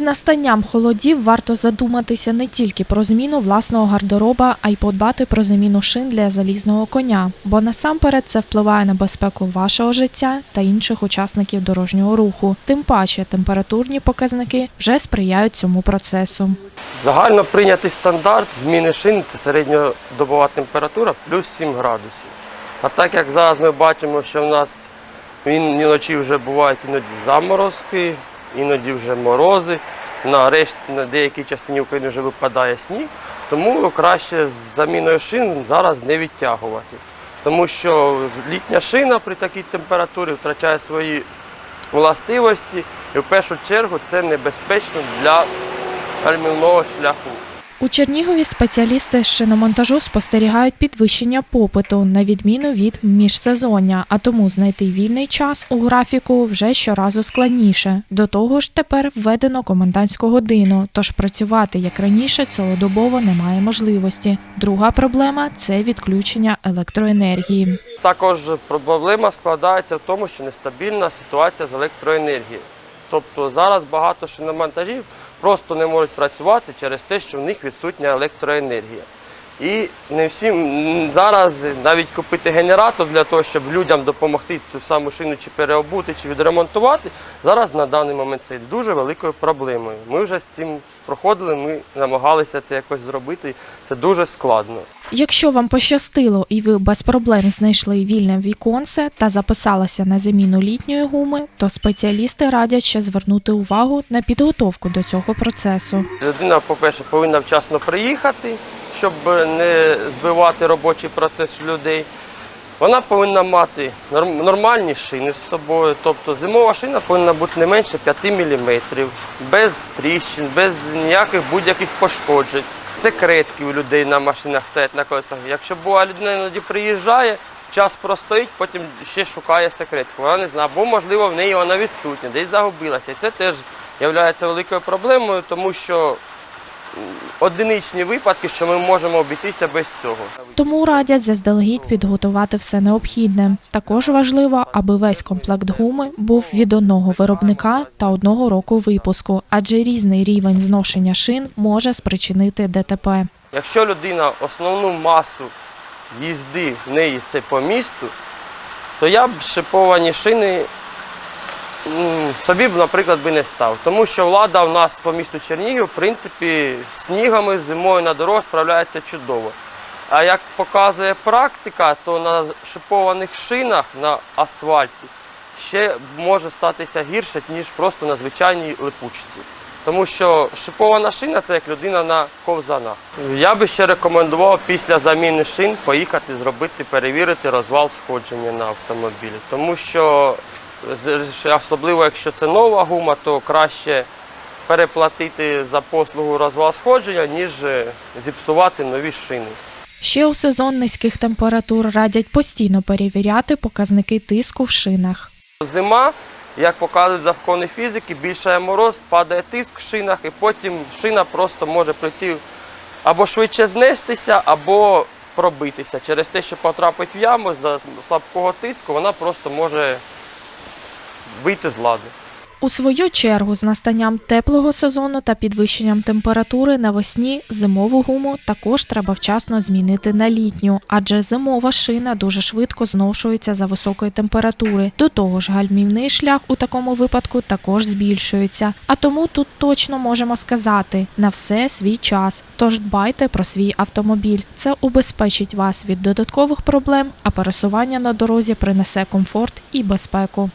настанням холодів варто задуматися не тільки про зміну власного гардероба, а й подбати про заміну шин для залізного коня, бо насамперед це впливає на безпеку вашого життя та інших учасників дорожнього руху. Тим паче температурні показники вже сприяють цьому процесу. Загально прийнятий стандарт зміни шин це середньодобова температура плюс 7 градусів. А так як зараз ми бачимо, що в нас він вночі вже бувають іноді заморозки, іноді вже морози, на решт, на деякій частині України вже випадає сніг, тому краще з заміною шин зараз не відтягувати. Тому що літня шина при такій температурі втрачає свої властивості і в першу чергу це небезпечно для гальмівного шляху. У Чернігові спеціалісти з шиномонтажу спостерігають підвищення попиту на відміну від міжсезоння, а тому знайти вільний час у графіку вже щоразу складніше. До того ж, тепер введено комендантську годину, тож працювати як раніше цілодобово немає можливості. Друга проблема це відключення електроенергії. Також проблема складається в тому, що нестабільна ситуація з електроенергією. Тобто зараз багато шиномонтажів просто не можуть працювати через те, що в них відсутня електроенергія. І не всім зараз навіть купити генератор для того, щоб людям допомогти ту саму шину чи переобути, чи відремонтувати, зараз на даний момент це дуже великою проблемою. Ми вже з цим проходили, ми намагалися це якось зробити. Це дуже складно. Якщо вам пощастило і ви без проблем знайшли вільне віконце та записалися на заміну літньої гуми, то спеціалісти радять ще звернути увагу на підготовку до цього процесу. Людина, по-перше, повинна вчасно приїхати, щоб не збивати робочий процес людей. Вона повинна мати нормальні шини з собою. Тобто зимова шина повинна бути не менше 5 мм, без тріщин, без ніяких будь-яких пошкоджень. Секретки у людей на машинах стоять на колесах. Якщо була людина іноді приїжджає, час простоїть, потім ще шукає секретку. Вона не знає, або можливо в неї вона відсутня, десь загубилася. І це теж є великою проблемою, тому що одиничні випадки, що ми можемо обійтися без цього. Тому радять заздалегідь підготувати все необхідне. Також важливо, аби весь комплект гуми був від одного виробника та одного року випуску, адже різний рівень зношення шин може спричинити ДТП. Якщо людина основну масу їзди в неї це по місту, то я б шиповані шини собі б, наприклад, би не став. Тому що влада в нас по місту Чернігів, в принципі, снігами зимою на дорогах справляється чудово. А як показує практика, то на шипованих шинах на асфальті ще може статися гірше, ніж просто на звичайній липучці. Тому що шипована шина це як людина на ковзанах. Я би ще рекомендував після заміни шин поїхати зробити, перевірити розвал сходження на автомобілі. Тому що особливо якщо це нова гума, то краще переплатити за послугу розвалсходження, ніж е, зіпсувати нові шини. Ще у сезон низьких температур радять постійно перевіряти показники тиску в шинах. Зима, як показують закони фізики, більшає мороз, падає тиск в шинах, і потім шина просто може прийти або швидше знестися, або пробитися. Через те, що потрапить в яму з слабкого тиску, вона просто може вийти з ладу. У свою чергу, з настанням теплого сезону та підвищенням температури навесні зимову гуму також треба вчасно змінити на літню, адже зимова шина дуже швидко зношується за високої температури. До того ж, гальмівний шлях у такому випадку також збільшується. А тому тут точно можемо сказати на все свій час. Тож дбайте про свій автомобіль. Це убезпечить вас від додаткових проблем, а пересування на дорозі принесе комфорт і безпеку.